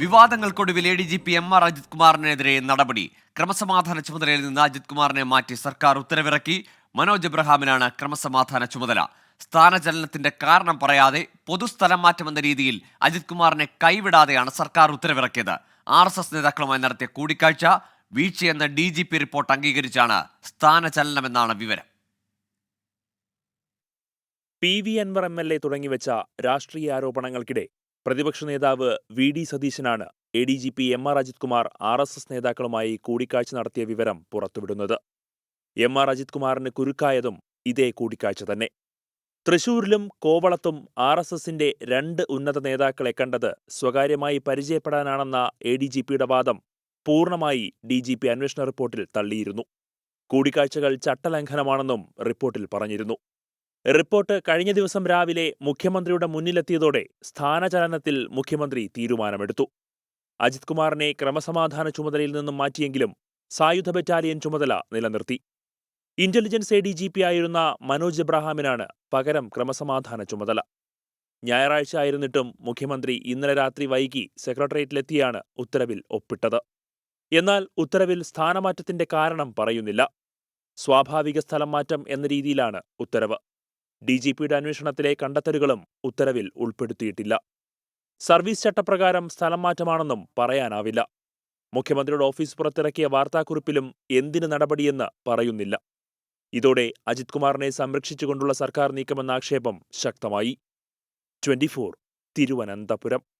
വിവാദങ്ങൾക്കൊടുവിൽ A D G P M R Ajith കുമാറിനെതിരെ നടപടി. ക്രമസമാധാന ചുമതലയിൽ നിന്ന് അജിത് കുമാറിനെ മാറ്റി സർക്കാർ ഉത്തരവിറക്കി. മനോജ് എബ്രഹാമിനാണ് ക്രമസമാധാന ചുമതല. സ്ഥാനചലനത്തിന്റെ കാരണം പറയാതെ പൊതുസ്ഥലം മാറ്റമെന്ന രീതിയിൽ അജിത് കുമാറിനെ കൈവിടാതെയാണ് സർക്കാർ ഉത്തരവിറക്കിയത്. ആർ എസ് എസ് നേതാക്കളുമായി നടത്തിയ കൂടിക്കാഴ്ച വീഴ്ചയെന്ന ഡി ജി പി റിപ്പോർട്ട് അംഗീകരിച്ചാണ് സ്ഥാനചലനമെന്നാണ് വിവരം. P V Anvar M L A തുടങ്ങിവെച്ച രാഷ്ട്രീയ ആരോപണങ്ങൾക്കിടെ പ്രതിപക്ഷ നേതാവ് V D സതീശനാണ് A D G P M R Ajith Kumar R S S നേതാക്കളുമായി കൂടിക്കാഴ്ച നടത്തിയ വിവരം പുറത്തുവിടുന്നത്. എം ആർ അജിത് കുമാറിന് കുരുക്കായതും ഇതേ കൂടിക്കാഴ്ച തന്നെ. തൃശൂരിലും കോവളത്തും ആർ എസ് എസിന്റെ രണ്ട് ഉന്നത നേതാക്കളെ കണ്ടത് സ്വകാര്യമായി പരിചയപ്പെടാനാണെന്ന എ ഡി ജി പിയുടെ വാദം പൂർണമായി ഡി ജി പി അന്വേഷണ റിപ്പോർട്ടിൽ തള്ളിയിരുന്നു. കൂടിക്കാഴ്ചകൾ ചട്ടലംഘനമാണെന്നും റിപ്പോർട്ടിൽ പറഞ്ഞിരുന്നു. റിപ്പോർട്ട് കഴിഞ്ഞ ദിവസം രാവിലെ മുഖ്യമന്ത്രിയുടെ മുന്നിലെത്തിയതോടെ സ്ഥാനചലനത്തിൽ മുഖ്യമന്ത്രി തീരുമാനമെടുത്തു. അജിത് കുമാറിനെ ക്രമസമാധാന ചുമതലയിൽ നിന്നും മാറ്റിയെങ്കിലും സായുധ ബറ്റാലിയൻ ചുമതല നിലനിർത്തി. Intelligence A D G P ആയിരുന്ന മനോജ് എബ്രഹാമിനാണ് പകരം ക്രമസമാധാന ചുമതല. ഞായറാഴ്ച ആയിരുന്നിട്ടും മുഖ്യമന്ത്രി ഇന്നലെ രാത്രി വൈകി സെക്രട്ടേറിയറ്റിലെത്തിയാണ് ഉത്തരവിൽ ഒപ്പിട്ടത്. എന്നാൽ ഉത്തരവിൽ സ്ഥാനമാറ്റത്തിന്റെ കാരണം പറയുന്നില്ല. സ്വാഭാവിക സ്ഥലം മാറ്റം എന്ന രീതിയിലാണ് ഉത്തരവ്. ഡി ജി പിയുടെ അന്വേഷണത്തിലെ കണ്ടെത്തലുകളും ഉത്തരവിൽ ഉൾപ്പെടുത്തിയിട്ടില്ല. സർവീസ് ചട്ടപ്രകാരം സ്ഥലം മാറ്റമാണെന്നും പറയാനാവില്ല. മുഖ്യമന്ത്രിയുടെ ഓഫീസ് പുറത്തിറക്കിയ വാർത്താക്കുറിപ്പിലും എന്തിന് നടപടിയെന്ന് പറയുന്നില്ല. ഇതോടെ അജിത് കുമാറിനെ സംരക്ഷിച്ചുകൊണ്ടുള്ള സർക്കാർ നീക്കമെന്ന ആക്ഷേപം ശക്തമായി. ട്വന്റി തിരുവനന്തപുരം.